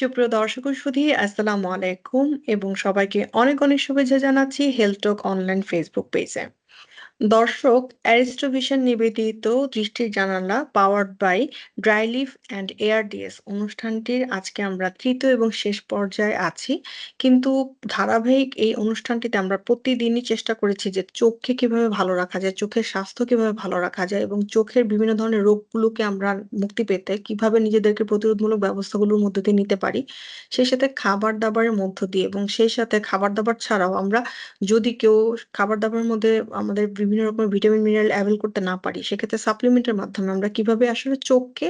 সুপ্রিয় দর্শক সুধি আসসালামু আলাইকুম এবং সবাইকে অনেক অনেক শুভেচ্ছা জানাচ্ছি হেলথ টক অনলাইন ফেসবুক পেজে দর্শক অ্যারিস্টোভিশন নিবেদিত দৃষ্টির জানালা powered by Dry Leaf and ARDS অনুষ্ঠানটির আজকে আমরা তৃতীয় এবং শেষ পর্যায়ে আছি। কিন্তু ধারাবাহিক এই অনুষ্ঠানটিতে আমরা প্রতিদিনই চেষ্টা করেছি যে চোখকে কীভাবে ভালো রাখা যায়, চোখের স্বাস্থ্য কীভাবে ভালো রাখা যায় এবং চোখের বিভিন্ন ধরনের রোগগুলোকে আমরা মুক্তি পেতে কীভাবে নিজেদেরকে প্রতিরোধমূলক ব্যবস্থাগুলোর মধ্যে দিয়ে নিতে পারি, সেই সাথে খাবার দাবারের মধ্য দিয়ে এবং সেই সাথে খাবার দাবার ছাড়াও আমরা যদি কেউ খাবার দাবারের মধ্যে আমাদের বিভিন্ন রকম ভিটামিন মিনারেল অ্যাভেল করতে না পারি, সেক্ষেত্রে সাপ্লিমেন্টের মাধ্যমে আমরা কীভাবে আসলে চোখকে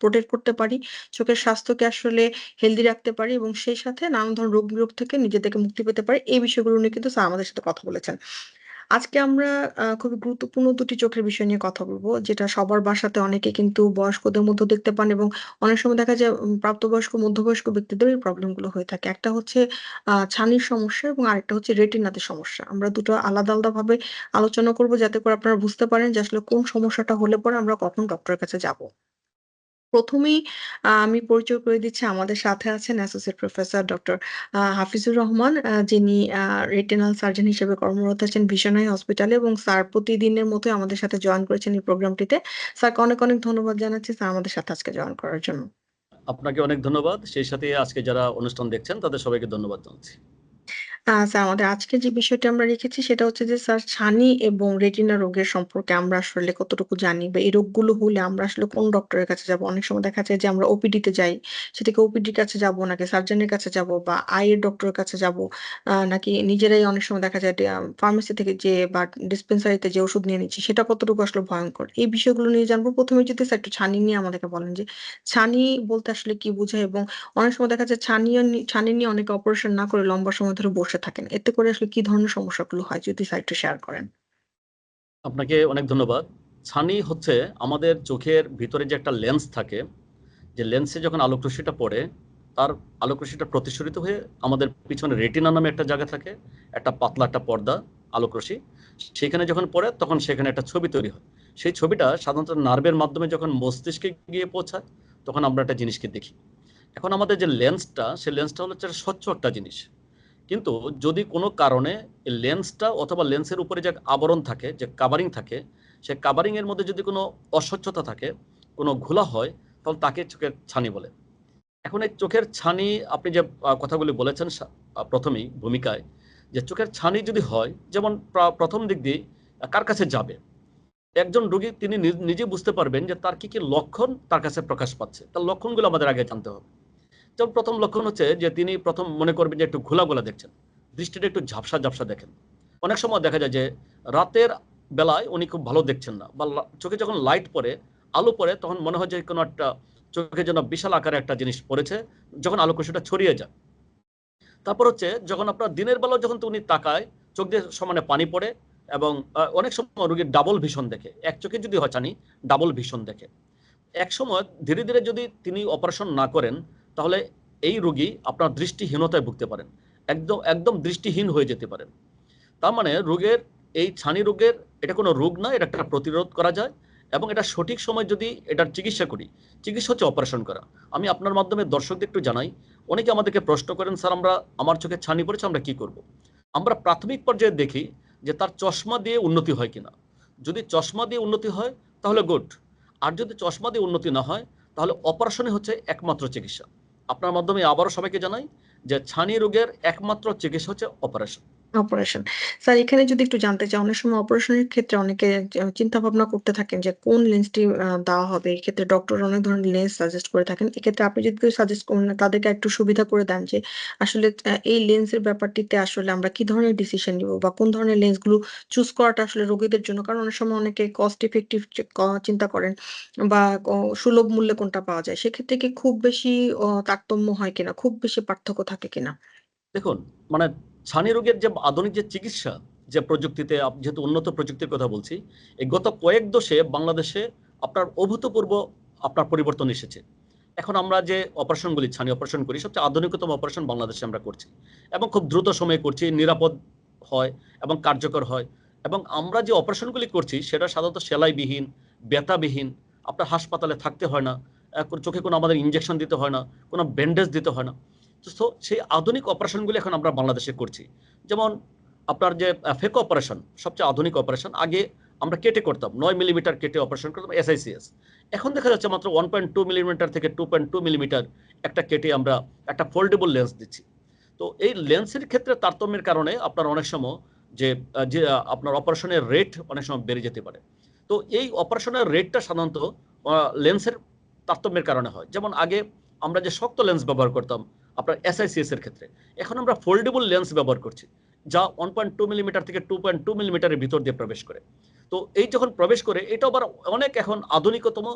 প্রোটেক্ট করতে পারি, চোখের স্বাস্থ্যকে আসলে হেলদি রাখতে পারি এবং সেই সাথে নানান ধরনের রোগ বিরোগ থেকে নিজেদেরকে মুক্তি পেতে পারি, এই বিষয়গুলো নিয়ে কিন্তু স্যার আমাদের সাথে কথা বলেছেন। আজকে আমরা খুবই গুরুত্বপূর্ণ দুটি চোখের বিষয় নিয়ে কথা বলব, যেটা সবার বাসাতে অনেকে কিন্তু বয়স্কদের মধ্যে দেখতে পান এবং অনেক সময় দেখা যায় প্রাপ্তবয়স্ক, মধ্যবয়স্ক ব্যক্তিদের এই প্রবলেমগুলো হয়ে থাকে। একটা হচ্ছে ছানির সমস্যা এবং আরেকটা হচ্ছে রেটিনাতে সমস্যা। আমরা দুটো আলাদা আলাদা ভাবে আলোচনা করব যাতে করে আপনারা বুঝতে পারেন যে আসলে কোন সমস্যাটা হলে পরে আমরা কখন ডক্টরের কাছে যাব। প্রথমেই আমি পরিচয় করে দিচ্ছি আমাদের সাথে আছেন associate professor doctor Hafizur Rahman যিনি রেটিনাল সার্জন হিসেবে কর্মরত আছেন ভিশনাই হসপিটালে এবং স্যার প্রতিদিনের মতো আমাদের সাথে জয়েন করেছেন এই প্রোগ্রামটিতে। স্যারকে অনেক অনেক ধন্যবাদ জানাচ্ছি। স্যার আমাদের সাথে আজকে জয়েন করার জন্য। আপনাকে অনেক ধন্যবাদ। সেই সাথে আজকে যারা অনুষ্ঠান দেখছেন তাদের সবাইকে ধন্যবাদ জানাচ্ছি। আহ স্যার, আমাদের আজকে যে বিষয়টা আমরা রেখেছি সেটা হচ্ছে যে, স্যার, ছানি এবং রেটিনা রোগের সম্পর্কে আমরা আসলে কতটুকু জানি বা এই রোগগুলো হলে আমরা আসলে কোন ডক্টরের কাছে যাব? অনেক সময় দেখা যায় যে, আমরা ওপিডি তে যাই, সেটাকে ওপিডির কাছে যাব নাকি সার্জনের কাছে যাব বা আইয়ের ডক্টরের কাছে যাব? নাকি নিজেরাই অনেক সময় দেখা যায় ফার্মেসি থেকে যে বা ডিসপেন্সারিতে যে ওষুধ নিয়ে নিচ্ছি, সেটা কতটুকু আসলে ভয়ঙ্কর? এই বিষয়গুলো নিয়ে জানব। প্রথমে যদি স্যার একটু ছানি নিয়ে আমাদেরকে বলেন যে, ছানি বলতে আসলে কি বোঝায়? এবং অনেক সময় দেখা যায় ছানি ছানি নিয়ে অনেকে অপারেশন না করে লম্বা সময় ধরে বসে থাকেন এতে করে আসলে কি ধরনের সমস্যাগুলো হয় যদি একটু শেয়ার করেন? আপনাকে অনেক ধন্যবাদ। ছানি হচ্ছে আমাদের চোখের ভিতরে যে একটা লেন্স থাকে, যে লেন্সে যখন আলোক রশ্মিটা পড়ে, তার আলোক রশ্মিটা প্রতিসরিত হয়ে আমাদের পিছনে রেটিনা নামে একটা জায়গা থাকে, একটা পাতলা একটা পর্দা আলোক রশ্মি সেখানে যখন পড়ে, তখন সেখানে একটা ছবি তৈরি হয়। সেই ছবিটা সাধারণত নার্ভের মাধ্যমে যখন মস্তিষ্কে গিয়ে পৌঁছায়, তখন আমরা একটা জিনিসকে দেখি। এখন আমাদের যে লেন্সটা, সেই লেন্সটা হলো স্বচ্ছ একটা জিনিস। কিন্তু যদি কোনো কারণে লেন্সটা অথবা লেন্সের উপরে যে আবরণ থাকে, যে কাভারিং থাকে, সে কাভারিং এর মধ্যে যদি কোনো অস্বচ্ছতা থাকে, কোনো ঘোলা হয়, তাহলে তাকে চোখের ছানি বলে। এখন এই চোখের ছানি, আপনি যে কথাগুলি বলেছেন প্রথমেই ভূমিকায়, যে চোখের ছানি যদি হয়, যেমন প্রথম দিক দিয়ে কার কাছে যাবে? একজন রোগী, তিনি নিজে বুঝতে পারবেন যে তার কি কি লক্ষণ তার কাছে প্রকাশ পাচ্ছে। তার লক্ষণগুলো আমাদের আগে জানতে হবে। যেমন প্রথম লক্ষণ হচ্ছে যে তিনি প্রথম মনে করবেন যে একটু ঘোলা দেখছেন। দৃষ্টিটা একটু ঝাপসা ঝাপসা দেখেন। অনেক সময় দেখা যায় যে রাতের বেলায় উনি খুব ভালো দেখছেন না বা চোখে যখন লাইট পড়ে, আলো পড়ে, তখন মনে হয় যে কোনো একটা চোখে যেন বিশাল আকারে একটা জিনিস পড়েছে, যখন আলোক রশ্মিটা ছড়িয়ে যায়। তারপর হচ্ছে যখন আপনার দিনের বেলা যখন উনি তাকায়, চোখ দিয়ে সমানে পানি পড়ে এবং অনেক সময় রোগীর ডাবল ভিশন দেখে। এক চোখে যদি হয় ডাবল ভিশন দেখে। এক সময় ধীরে ধীরে যদি তিনি অপারেশন না করেন তাহলে এই রোগী আপনার দৃষ্টিহীনতায় ভুগতে পারেন। একদম একদম দৃষ্টিহীন হয়ে যেতে পারেন। তার মানে রোগের, এই ছানি রোগের এটা কোনো রোগ না, এটা একটা প্রতিরোধ করা যায় এবং এটা সঠিক সময় যদি এটার চিকিৎসা করি, চিকিৎসা হচ্ছে অপারেশন করা। আমি আপনার মাধ্যমে দর্শকদের একটু জানাই, অনেকে আমাদেরকে প্রশ্ন করেন, স্যার, আমরা, আমার চোখে ছানি পড়েছে, আমরা কি করব। আমরা প্রাথমিক পর্যায়ে দেখি যে তার চশমা দিয়ে উন্নতি হয় কিনা। যদি চশমা দিয়ে উন্নতি হয়, তাহলে গুড। আর যদি চশমা দিয়ে উন্নতি না হয়, তাহলে অপারেশনই হচ্ছে একমাত্র চিকিৎসা। আপনার মাধ্যমে আবারও সবাইকে জানাই যে ছানি রোগের একমাত্র চিকিৎসা হচ্ছে অপারেশন অপারেশন স্যার এখানে যদি একটু জানতে চাই অনেক সময় অপারেশনের ক্ষেত্রে অনেকে চিন্তা ভাবনা করতে থাকেন যে কোন লেন্সটি দেওয়া হবে। এক্ষেত্রে ডক্টর অনেক ধরনের লেন্স সাজেস্ট করে থাকেন। এক্ষেত্রে আপনি যদি সাজেস্ট করেন, তাদেরকে একটু সুবিধা করে দেন যে আসলে এই লেন্সের ব্যাপারটিতে আসলে আমরা কি ধরনের ডিসিশন নিব বা কোন ধরনের লেন্সগুলো চুজ করাটা আসলে রোগীদের জন্য। কারণ অনেক সময় অনেকে কস্ট ইফেক্টিভ চিন্তা করেন বা সুলভ মূল্যে কোনটা পাওয়া যায়। সেক্ষেত্রে কি খুব বেশি তারতম্য হয় কিনা? খুব বেশি পার্থক্য থাকে কিনা? দেখুন মানে ছানি রোগের যে আধুনিক যে চিকিৎসা যে প্রযুক্তিতে যেহেতু উন্নত প্রযুক্তির কথা বলছি, এই গত কয়েক দশে বাংলাদেশে আপনার অভূতপূর্ব আপনার পরিবর্তন এসেছে। এখন আমরা যে অপারেশনগুলি, ছানি অপারেশন করি, সবচেয়ে আধুনিকতম অপারেশন বাংলাদেশে আমরা করছি এবং খুব দ্রুত সময়ে করছি, নিরাপদ হয় এবং কার্যকর হয় এবং আমরা যে অপারেশনগুলি করছি, সেটা সাধারণত সেলাইবিহীন, ব্যথাবিহীন, আপনার হাসপাতালে থাকতে হয় না চোখে কোনো আমাদের ইনজেকশন দিতে হয় না, কোনো ব্যান্ডেজ দিতে হয় না। তো so, সেই আধুনিক অপারেশনগুলি এখন আমরা বাংলাদেশে করছি। যেমন আপনার যে ফেক অপারেশন সবচেয়ে আধুনিক অপারেশন আগে আমরা কেটে করতাম, নয় মিলিমিটার কেটে অপারেশন করতাম এসআইসিএস এখন দেখা যাচ্ছে মাত্র ওয়ান পয়েন্ট টু মিলিমিটার থেকে টু পয়েন্ট টু মিলিমিটার একটা কেটে আমরা একটা ফোল্ডেবল লেন্স দিচ্ছি। তো এই লেন্সের ক্ষেত্রে তারতম্যের কারণে আপনার অনেক সময় যে যে আপনার অপারেশনের রেট অনেক সময় বেড়ে যেতে পারে। তো এই অপারেশনের রেটটা সাধারণত লেন্সের তারতম্যের কারণে হয়। যেমন আগে আমরা যে শক্ত লেন্স ব্যবহার করতাম আপনার এসআইসিএস এর ক্ষেত্রে। এখন আমরা ফোল্ডেবল লেন্স ব্যবহার করছি, যা ওয়ান পয়েন্ট টু মিলিমিটার থেকে টু পয়েন্ট টু মিলিমিটারের ভিতর দিয়ে প্রবেশ করে। তো এই যখন প্রবেশ করে, এটা আবার অনেক এখন আধুনিকতম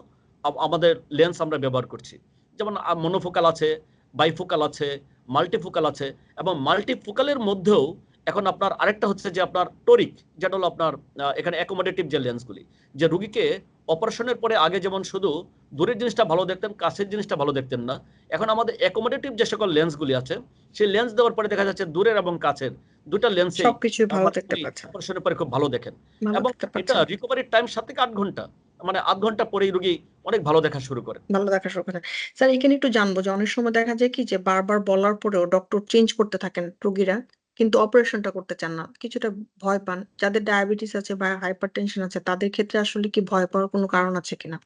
আমাদের লেন্স আমরা ব্যবহার করছি। যেমন মনোফোকাল আছে বাইফোকাল আছে মাল্টিফোকাল আছে, এবং মাল্টিফোকালের মধ্যেও এখন আপনার আরেকটা হচ্ছে যে আপনার টোরিক যেটা হলো আপনার এখানে অ্যাকোমোডেটিভ যে লেন্সগুলি যে রুগীকে অপারেশনের পরে আগে যেমন শুধু দূরের জিনিসটা ভালো দেখতেন কাছের জিনিসটা ভালো দেখতেন না এখন আমাদের অ্যাকোমোডেটিভ যে সকল লেন্সগুলি আছে সেই লেন্স দেওয়ার পরে দেখা যাচ্ছে দূরের এবং কাছের দুটা লেন্সে সবকিছুই ভালো দেখতে পাচ্ছেন। অপারেশনের পরে খুব ভালো দেখেন। এবং এটা রিকভারির টাইম সাত থেকে আট ঘণ্টা মানে আধ ঘণ্টা পরেই রুগী অনেক ভালো দেখা শুরু করে। ভালো দেখা শুরু করে। স্যার এখানে একটু জানব যে অনেক সময় দেখা যায় কি যে বারবার বলার পরেও ডক্টর চেঞ্জ করতে থাকেন রোগীরা। কিন্তু অপারেশনটা করতে চান না। কিছুটা ভয় পান। যাদের ডায়াবেটিস আছে বা হাইপারটেনশন আছে, তাদের ক্ষেত্রে আসলে কি ভয় পাওয়ার কোনো কারণ আছে কিনা?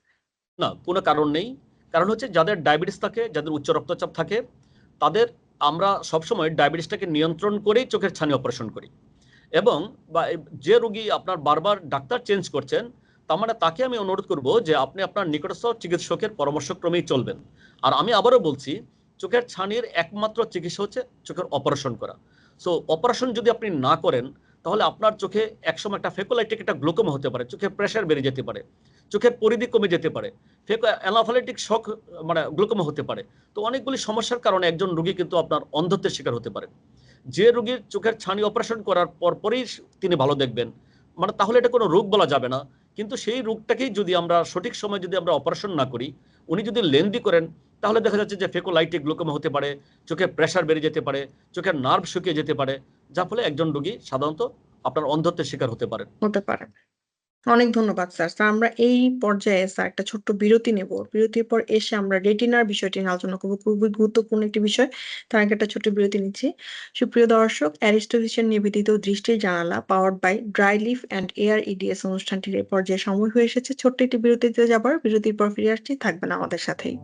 না, কোনো কারণ নেই। কারণ হচ্ছে যাদের ডায়াবেটিস থাকে, যাদের উচ্চ রক্তচাপ থাকে, তাদের আমরা সবসময় ডায়াবেটিসটাকে নিয়ন্ত্রণ করেই চোখের ছানি অপারেশন করি। এবং বা যে রুগী আপনার বারবার ডাক্তার চেঞ্জ করছেন, তার মানে তাকে আমি অনুরোধ করব যে আপনি আপনার নিকটস্থ চিকিৎসকের পরামর্শক্রমেই চলবেন। আর আমি আবারও বলছি, চোখের ছানির একমাত্র চিকিৎসা হচ্ছে চোখের অপারেশন করা। সো অপারেশন যদি আপনি না করেন, তাহলে আপনার চোখে একসময় একটা ফেকোলাইটিক একটা গ্লুকোমা হতে পারে। চোখের প্রেশার বেড়ে যেতে পারে। চোখের পরিধি কমে যেতে পারে। ফেকো অ্যানাফালাইটিক শখ মানে গ্লুকোমা হতে পারে। তো অনেকগুলি সমস্যার কারণে একজন রোগী কিন্তু আপনার অন্ধত্বের শিকার হতে পারে। যে রোগীর চোখের ছানি অপারেশন করার পর পরেই তিনি ভালো দেখবেন। মানে তাহলে এটা কোনো রোগ বলা যাবে না। কিন্তু সেই রোগটাকেই যদি আমরা সঠিক সময় যদি আমরা অপারেশন না করি, উনি যদি লেন্দি করেন তাহলে দেখা যাচ্ছে যে ফেকোলাইটিক গ্লুকোমা হতে পারে, চোখে প্রেশার বেড়ে যেতে পারে, চোখের নার্ভ শুকিয়ে যেতে পারে, যার ফলে একজন রোগী সাধারণত আপনার অন্ধত্বের শিকার হতে পারে। হতে পারে। অনেক ধন্যবাদ, স্যার। স্যার, আমরা এই পর্যায়ে, স্যার, একটা ছোট্ট বিরতি নেব। বিরতির পর এসে আমরা রেটিনার বিষয়টি নিয়ে আলোচনা করব। খুবই গুরুত্বপূর্ণ একটি বিষয়। তার আগে একটা ছোট্ট বিরতি নিচ্ছি। সুপ্রিয় দর্শক অ্যারিস্টোভিশন নিবেদিত দৃষ্টির জানালা powered by dry leaf and air EDS অনুষ্ঠানটির এ পর্যায়ে সময় হয়ে এসেছে। ছোট্ট একটি বিরতিতে যাবার। বিরতির পর ফিরে আসছি। থাকবেন আমাদের সাথেই।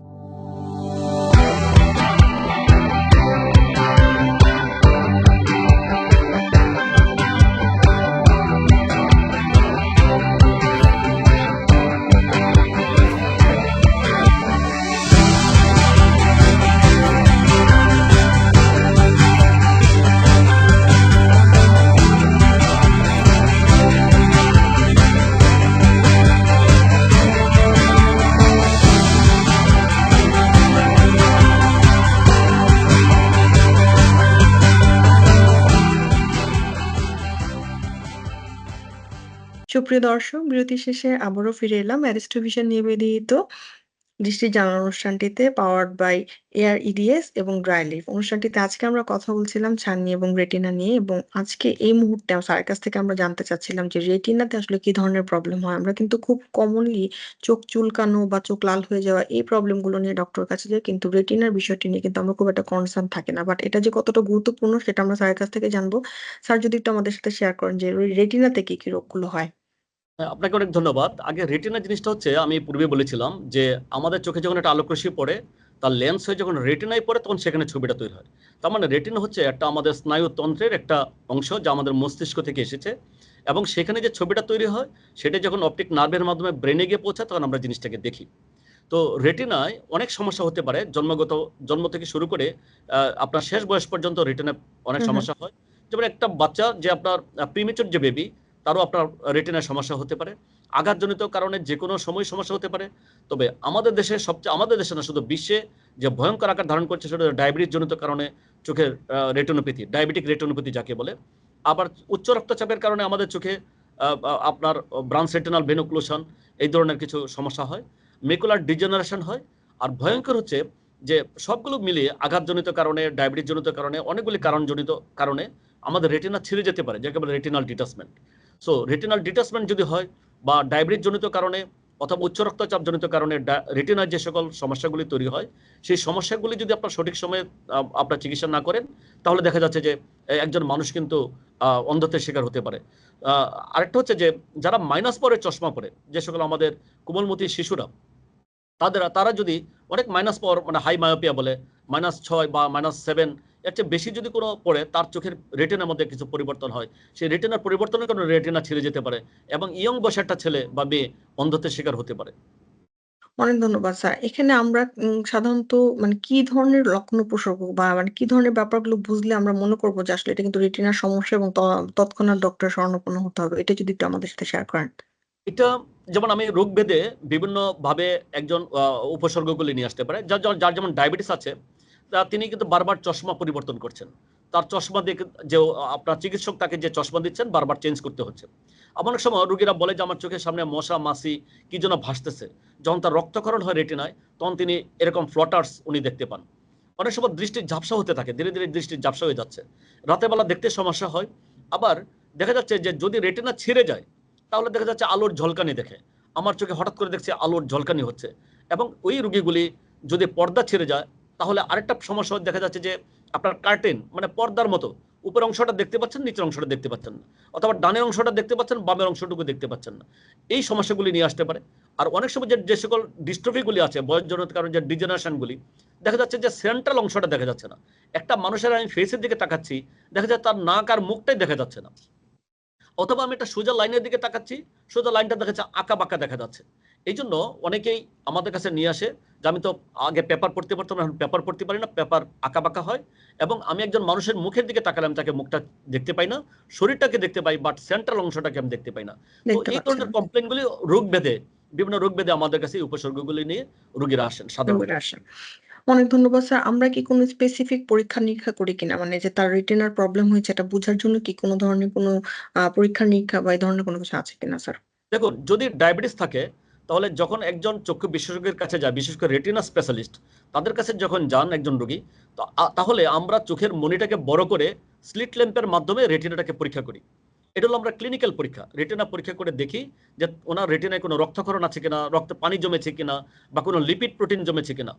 সুপ্রিয় দর্শক বিরতি শেষে আবারও ফিরে এলাম অ্যারিস্টোভিশন নিবেদিত দৃষ্টি জানার অনুষ্ঠানটিতে পাওয়ার্ড বাই এয়ার ইডিএস এবং ড্রাই লিফ অনুষ্ঠানটিতে আজকে আমরা কথা বলছিলাম ছানি এবং রেটিনা নিয়ে এবং আজকে এই মুহূর্তে স্যারের কাছ থেকে আমরা জানতে চাচ্ছিলাম যে রেটিনাতে আসলে কি ধরনের প্রবলেম হয়? আমরা কিন্তু খুব কমনলি চোখ চুলকানো বা চোখ লাল হয়ে যাওয়া এই প্রবলেমগুলো নিয়ে ডক্টর কাছে যাই কিন্তু রেটিনার বিষয়টি নিয়ে কিন্তু আমরা খুব একটা কনসার্ন থাকে না। বাট এটা যে কতটা গুরুত্বপূর্ণ সেটা আমরা স্যারের কাছ থেকে জানব। স্যার যদি একটু আমাদের সাথে শেয়ার করেন যে রেটিনাতে কি কি রোগগুলো হ্যাঁ, আপনাকে অনেক ধন্যবাদ। আগে রেটিনা জিনিসটা হচ্ছে আমি পূর্বে বলেছিলাম যে আমাদের চোখে যখন একটা আলোকরশ্মি পড়ে তার লেন্স হয়ে যখন রেটিনায় পড়ে তখন সেখানে ছবিটা তৈরি হয়। তার মানে রেটিনা হচ্ছে একটা আমাদের স্নায়ুতন্ত্রের একটা অংশ যা আমাদের মস্তিষ্ক থেকে এসেছে এবং সেখানে যে ছবিটা তৈরি হয় সেটা যখন অপটিক নার্ভের মাধ্যমে ব্রেনে গিয়ে পৌঁছায় তখন আমরা জিনিসটাকে দেখি। তো রেটিনায় অনেক সমস্যা হতে পারে। জন্মগত জন্ম থেকে শুরু করে আপনার শেষ বয়স পর্যন্ত রেটিনায় অনেক। সমস্যা হয়। যেমন একটা বাচ্চা যে আপনার প্রিমেচুর যে বেবি তারও আপনার রেটিনার সমস্যা হতে পারে। আঘাতজনিত কারণে যে কোনো সময় সমস্যা হতে পারে। তবে আমাদের দেশে সবচেয়ে, আমাদের দেশে না, শুধু বিশ্বে যে ভয়ঙ্কর আকার ধারণ করছে সেটা ডায়াবেটিস জনিত কারণে চোখের রেটিনোপ্যাথি ডায়াবেটিক রেটিনোপ্যাথি যাকে বলে। আবার উচ্চ রক্তচাপের কারণে আমাদের চোখে আপনার ব্রাঞ্চ রেটিনাল ভেনুক্লুশন এই ধরনের কিছু সমস্যা হয়। মেকুলার ডিজেনারেশন হয়। আর ভয়ঙ্কর হচ্ছে যে সবগুলো মিলিয়ে আঘাতজনিত কারণে ডায়াবেটিস জনিত কারণে, অনেকগুলি কারণজনিত কারণে আমাদের রেটিনা ছিঁড়ে যেতে পারে, যাকে বলে retinal detachment so retinal detachment যদি হয় বা ডায়াবেটিস জনিত কারণে অথবা উচ্চ রক্তচাপ জনিত কারণে রেটিনার যে সকল সমস্যাগুলি তৈরি হয়, সেই সমস্যাগুলি যদি আপনার সঠিক সময়ে আপনার চিকিৎসা না করেন, তাহলে দেখা যাচ্ছে যে একজন মানুষ কিন্তু অন্ধত্বের শিকার হতে পারে। আরেকটা হচ্ছে যে যারা মাইনাস পরে চশমা পরে, যে সকল আমাদের কোমলমতি শিশুরা, তাদের, তারা যদি অনেক মাইনাস পাওয়ার মানে হাই মায়োপিয়া বলে মাইনাস ছয় বা মাইনাস সেভেন এর চেয়ে বেশি যদি কোনো পড়ে তার চোখের রেটিনার মধ্যে কিছু পরিবর্তন হয় সেই রেটিনার পরিবর্তনের কারণে রেটিনা ছিঁড়ে যেতে পারে এবং ইয়ং বয়সে একটা ছেলে বা মেয়ে অন্ধত্বের শিকার হতে পারে অনেক ধন্যবাদ স্যার। এখানে আমরা সাধারণত মানে কি ধরনের লক্ষণ উপসর্গ বা মানে কি ধরনের ব্যাপারগুলো বুঝলে আমরা মনে করব যে আসলে এটা কিন্তু রেটিনার সমস্যা এবং তৎক্ষণাৎ ডক্টর শরণাপন্ন হতে হবে। এটা যদি একটু আমাদের সাথে শেয়ার করেন। এটা যেমন আমি রোগ ভেদে বিভিন্ন ভাবে একজন উপসর্গগুলি নিয়ে আসতে পারে যার যার- যেমন ডায়াবেটিস আছে তিনি কিন্তু বারবার চশমা পরিবর্তন করছেন। তার চশমা দিয়ে যে আপনার চিকিৎসক তাকে যে চশমা দিচ্ছেন, বারবার চেঞ্জ করতে হচ্ছে। অনেক সময় রুগীরা বলে যে, আমার চোখের সামনে মশা, মাছি কি যেন ভাসতেছে। যখন তার রক্তকরণ হয় রেটিনায় তখন তিনি এরকম ফ্লটার্স উনি দেখতে পান। অনেক সময় দৃষ্টির ঝাপসা হতে থাকে, ধীরে ধীরে দৃষ্টির ঝাপসা হয়ে যাচ্ছে। রাতের বেলা দেখতে সমস্যা হয়। আবার দেখা যাচ্ছে যে, যদি রেটিনা ছিঁড়ে যায়, তাহলে দেখা যাচ্ছে আলোর ঝলকানি দেখে। আমার চোখে হঠাৎ করে দেখছি আলোর ঝলকানি হচ্ছে। এবং ওই রুগীগুলি যদি পর্দা ছেড়ে যায় তাহলে আরেকটা সমস্যা দেখা যাচ্ছে যে আপনার কার্টেন মানে পর্দার মতো, উপরের অংশটা দেখতে পাচ্ছেন, নিচের অংশটা দেখতে পাচ্ছেন না, অথবা ডানের অংশটা দেখতে পাচ্ছেন, বামের অংশটুকু দেখতে পাচ্ছেন না। এই সমস্যাগুলি নিয়ে আসতে পারে। আর অনেক সময় যে যে সকল ডিস্ট্রফিগুলি আছে বয়সজনিত কারণে যে ডিজেনারেশনগুলি দেখা যাচ্ছে যে সেন্ট্রাল অংশটা দেখা যাচ্ছে না। একটা মানুষের আমি ফেসের দিকে তাকাচ্ছি, দেখা যাচ্ছে তার নাক আর মুখটাই দেখা যাচ্ছে না। অথবা আমি একটা সোজা লাইনের দিকে তাকাচ্ছি, সোজা লাইনটা দেখা যাচ্ছে আঁকা বাঁকা দেখা যাচ্ছে। এই জন্য অনেকেই আমাদের কাছে নিয়ে আসে যে আমি তো আগে পেপার পড়তে পারতাম এখন পেপার পড়তে পারি না পেপার আঁকা বাঁকা হয় এবং আমি একজন মানুষের মুখের দিকে তাকালে আমি তাকে মুখটা দেখতে পাই না শরীরটাকে দেখতে পাই বাট সেন্ট্রাল অংশটাকে আমি দেখতে পাই না তো এই ধরনের কমপ্লেনগুলি রোগ বেঁধে বিভিন্ন রোগ বেঁধে আমাদের কাছে উপসর্গগুলি নিয়ে রোগীরা আসেন সাধারণত আসেন। অনেক ধন্যবাদ স্যার। আমরা কি কোনো স্পেসিফিক পরীক্ষা-নিরীক্ষা করি কিনা? মানে যে তার রিটেনার প্রবলেম হয়েছে এটা বোঝার জন্য কি কোনো ধরনের কোনো আ পরীক্ষা-নিরীক্ষা বা এই ধরনের কোনো কিছু আছে কিনা স্যার? দেখুন যদি ডায়াবেটিস থাকে তাহলে যখন একজন চক্ষু বিশেষজ্ঞের কাছে যায়, বিশেষ করে রেটিনা স্পেশালিস্ট তাদের কাছে যখন যান একজন রোগী, তো তাহলে আমরা চোখের মনিটাকে বড় করে স্লিট ল্যাম্পের মাধ্যমে রেটিনাটাকে পরীক্ষা করি। এটা হলো আমরা ক্লিনিক্যাল পরীক্ষা। রেটিনা পরীক্ষা করে দেখি যে ওনার রেটিনায় কোনো রক্তক্ষরণ আছে কিনা, রক্তে পানি জমেছে কিনা, বা কোনো লিপিড প্রোটিন জমেছে কিনা।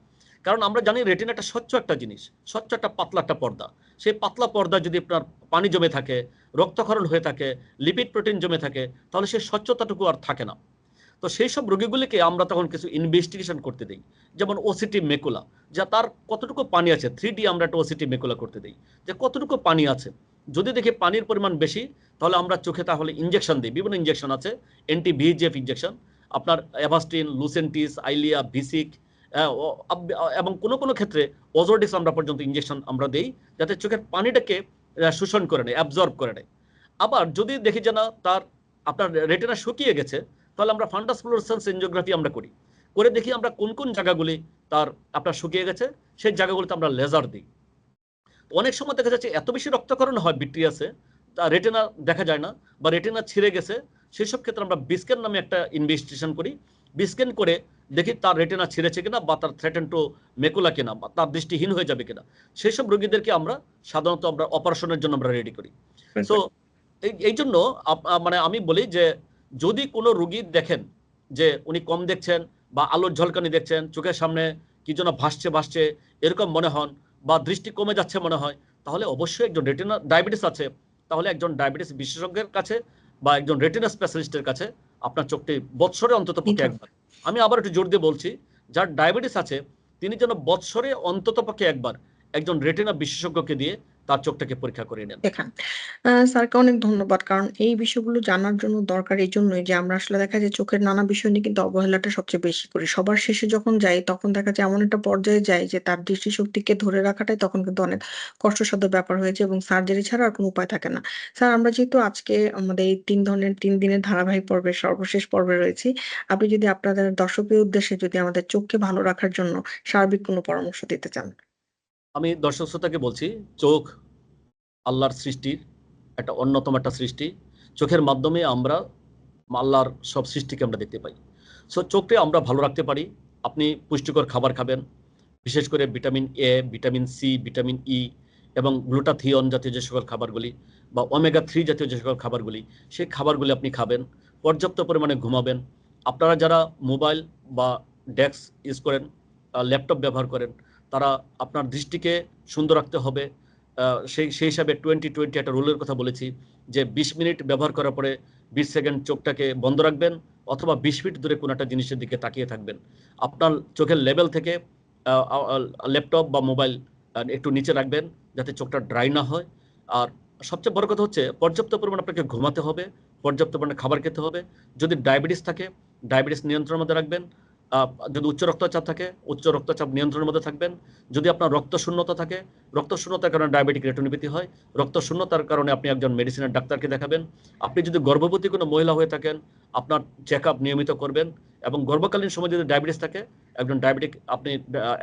কারণ আমরা জানি রেটিনা একটা স্বচ্ছ একটা জিনিস, স্বচ্ছ একটা পাতলা একটা পর্দা। সেই পাতলা পর্দা যদি আপনার পানি জমে থাকে, রক্তক্ষরণ হয়ে থাকে লিপিড প্রোটিন জমে থাকে, তাহলে সেই স্বচ্ছতাটুকু আর থাকে না। তো সেই সব রোগীগুলিকে আমরা তখন কিছু ইনভেস্টিগেশন করতে দিই। যেমন ওসিটি মেকুলা যা তার কতটুকু পানি আছে থ্রি ডি আমরা একটা ওসিটি মেকুলা করতে দিই। যে কতটুকু পানি আছে, যদি দেখি পানির পরিমাণ বেশি, তাহলে আমরা চোখে তাহলে ইঞ্জেকশন দিই। বিভিন্ন ইঞ্জেকশন আছে এন্টি ভিজিএফ ইঞ্জেকশন আপনার অ্যাভাস্টিন লুসেন্টিস আইলিয়া ভিসিক এবং কোনো কোনো ক্ষেত্রে ওজোডিস আমরা পর্যন্ত ইঞ্জেকশন আমরা দেই, যাতে চোখের পানিটাকে শোষণ করে নেয় অ্যাবজর্ব করে নেয়। আবার যদি দেখি যে না, তার, আপনার রেটিনা শুকিয়ে গেছে তাহলে আমরা ফান্ডাস ফ্লোরসেন্স এনজিওগ্রাফি আমরা করি। করে দেখি আমরা কোন কোন জায়গাগুলি তার আপনার শুকিয়ে গেছে সেই জায়গাগুলিতে আমরা লেজার দিই। অনেক সময় দেখা যাচ্ছে এত বেশি রক্তকরণ হয় বিট্রিয়াসে তা রেটিনা দেখা যায় না বা রেটিনা ছিঁড়ে গেছে সেই সব ক্ষেত্রে আমরা বিস্কেন নামে একটা ইনভেস্টিগেশন করি। বিস্কেন করে দেখি তার রেটিনা ছিঁড়েছে কিনা বা তার থ্রেটেন টু মেকুলা কিনা বা তার দৃষ্টিহীন হয়ে যাবে কিনা। সেই সব রোগীদেরকে আমরা সাধারণত আমরা অপারেশনের জন্য আমরা রেডি করি। সো এই এই জন্য মানে আমি বলি যে যদি কোনো রুগী দেখেন যে উনি কম দেখছেন বা আলোর ঝলকানি দেখছেন চোখের সামনে কি যেন ভাসছে ভাসছে এরকম মনে হন বা দৃষ্টি কমে যাচ্ছে মনে হয় তাহলে অবশ্যই একজন রেটিনা ডায়াবেটিস আছে তাহলে একজন ডায়াবেটিস বিশেষজ্ঞের কাছে বা একজন রেটিনা স্পেশালিস্টের কাছে আপনার চোখটি বৎসরে অন্তত পক্ষে একবার। আমি আবার একটু জোর দিয়ে বলছি যার ডায়াবেটিস আছে তিনি যেন বৎসরে অন্তত পক্ষে একবার একজন রেটিনা বিশেষজ্ঞকে দিয়ে তার চোখটাকে পরীক্ষা করে নেন দেখান। স্যারকে অনেক ধন্যবাদ। কারণ এই বিষয়গুলো জানার জন্য দরকার এই জন্যই যে আমরা আসলে দেখা যায় চোখের নানা বিষয় নিয়ে কিন্তু অবহেলাটা সবচেয়ে বেশি করি। সবার শেষে যখন যাই, তখন দেখা যায় এমন একটা পর্যায়ে যাই যে তার দৃষ্টিশক্তিকে ধরে রাখাটাই তখন কিন্তু অনেক কষ্টসাধ্য ব্যাপার হয়েছে এবং সার্জারি ছাড়া আর কোনো উপায় থাকে না। স্যার, আমরা যেহেতু আজকে আমাদের এই তিন ধরনের, তিন দিনের ধারাবাহিক পর্বের সর্বশেষ পর্বে রয়েছি। আপনি যদি আপনাদের দর্শকের উদ্দেশ্যে যদি আমাদের চোখকে ভালো রাখার জন্য সার্বিক কোনো পরামর্শ দিতে চান? আমি দর্শক শ্রোতাকে বলছি, চোখ আল্লাহর সৃষ্টির একটা অন্যতম একটা সৃষ্টি। চোখের মাধ্যমে আমরা আল্লাহর সব সৃষ্টিকে আমরা দেখতে পাই। সো চোখকে আমরা ভালো রাখতে পারি। আপনি পুষ্টিকর খাবার খাবেন, বিশেষ করে vitamin A vitamin C vitamin E এবং গ্লুটাথিয়ন জাতীয় যে সকল খাবারগুলি বা ওমেগা থ্রি জাতীয় যে সকল খাবারগুলি সেই খাবারগুলি আপনি খাবেন, পর্যাপ্ত পরিমাণে ঘুমাবেন। আপনারা যারা মোবাইল বা ডেস্ক ইউজ করেন ল্যাপটপ ব্যবহার করেন তারা আপনার দৃষ্টিকে সুন্দর রাখতে হবে। সেই সেই হিসাবে টোয়েন্টি টোয়েন্টি একটা রুলের কথা বলেছি যে বিশ মিনিট ব্যবহার করার পরে বিশ সেকেন্ড চোখটাকে বন্ধ রাখবেন অথবা বিশ ফিট দূরে কোনো একটা জিনিসের দিকে তাকিয়ে থাকবেন। আপনার চোখের লেভেল থেকে ল্যাপটপ বা মোবাইল একটু নিচে রাখবেন যাতে চোখটা ড্রাই না হয়। আর সবচেয়ে বড় কথা হচ্ছে পর্যাপ্ত পরিমাণ আপনাকে ঘুমাতে হবে, পর্যাপ্ত পরিমাণে খাবার খেতে হবে। যদি ডায়াবেটিস থাকে, ডায়াবেটিস নিয়ন্ত্রণের মধ্যে রাখবেন। যদি উচ্চ রক্তচাপ থাকে, উচ্চ রক্তচাপ নিয়ন্ত্রণের মধ্যে থাকবেন। যদি আপনার রক্ত শূন্যতা থাকে, রক্ত শূন্যতার কারণে ডায়াবেটিক রেটিনোপ্যাথি হয়। রক্ত শূন্যতার কারণে আপনি একজন মেডিসিনের ডাক্তারকে দেখাবেন। আপনি যদি গর্ভবতী কোনো মহিলা হয়ে থাকেন, আপনার চেক নিয়মিত করবেন এবং গর্ভকালীন সময় যদি ডায়াবেটিস থাকে, একজন ডায়াবেটিক আপনি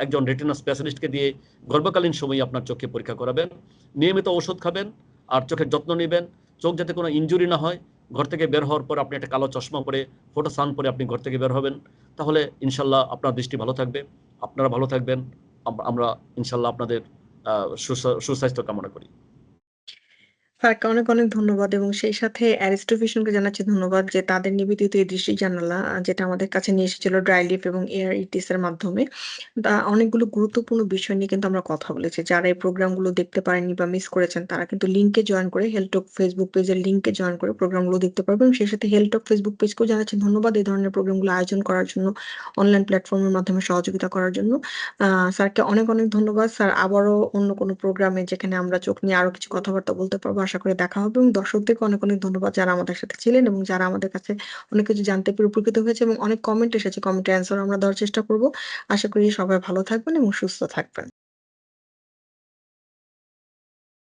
একজন রেটিনা স্পেশালিস্টকে দিয়ে গর্ভকালীন সময়ে আপনার চোখে পরীক্ষা করাবেন। নিয়মিত ওষুধ খাবেন আর চোখের যত্ন নেবেন। চোখ যাতে কোনো ইনজুরি না হয় ঘর থেকে বের হওয়ার পর আপনি একটা কালো চশমা পরে ফোটো সান পরে আপনি ঘর থেকে বের হবেন। তাহলে ইনশাল্লাহ আপনার দৃষ্টি ভালো থাকবে। আপনারা ভালো থাকবেন। আমরা ইনশাল্লাহ আপনাদের সুস্বাস্থ্য কামনা করি। স্যারকে অনেক অনেক ধন্যবাদ এবং সেই সাথে অ্যারিস্টো ভিশনকে জানাচ্ছি ধন্যবাদ যে তাদের নিবেদিত এই দৃষ্টি জানালা যেটা আমাদের কাছে নিয়ে এসেছিল ড্রাই লিফ এবং এয়ার ইটিস এর মাধ্যমে। তা অনেকগুলো গুরুত্বপূর্ণ বিষয় নিয়ে কিন্তু আমরা কথা বলেছি। যারা এই প্রোগ্রামগুলো দেখতে পারেননি বা মিস করেছেন, তারা কিন্তু লিঙ্কে জয়েন করে হেলটক ফেসবুক পেজের লিঙ্কে জয়েন করে প্রোগ্রামগুলো দেখতে পারবেন সেই সাথে হেলটক ফেসবুক পেজকেও জানাচ্ছি ধন্যবাদ এই ধরনের প্রোগ্রামগুলো আয়োজন করার জন্য অনলাইন প্ল্যাটফর্মের মাধ্যমে সহযোগিতা করার জন্য। স্যারকে অনেক অনেক ধন্যবাদ। স্যার আবারও অন্য কোনো প্রোগ্রামে যেখানে আমরা চোখ নিয়ে আরও কিছু কথাবার্তা বলতে পারব আশা করি দেখা হবে এবং দর্শকদেরকে অনেক অনেক ধন্যবাদ যারা আমাদের সাথে ছিলেন এবং যারা আমাদের কাছে অনেক কিছু জানতে পেরে উপকৃত হয়েছে এবং অনেক কমেন্ট এসেছে। কমেন্টের অ্যান্সার আমরা দেওয়ার চেষ্টা করব। আশা করি সবাই ভালো থাকবেন এবং সুস্থ থাকবেন।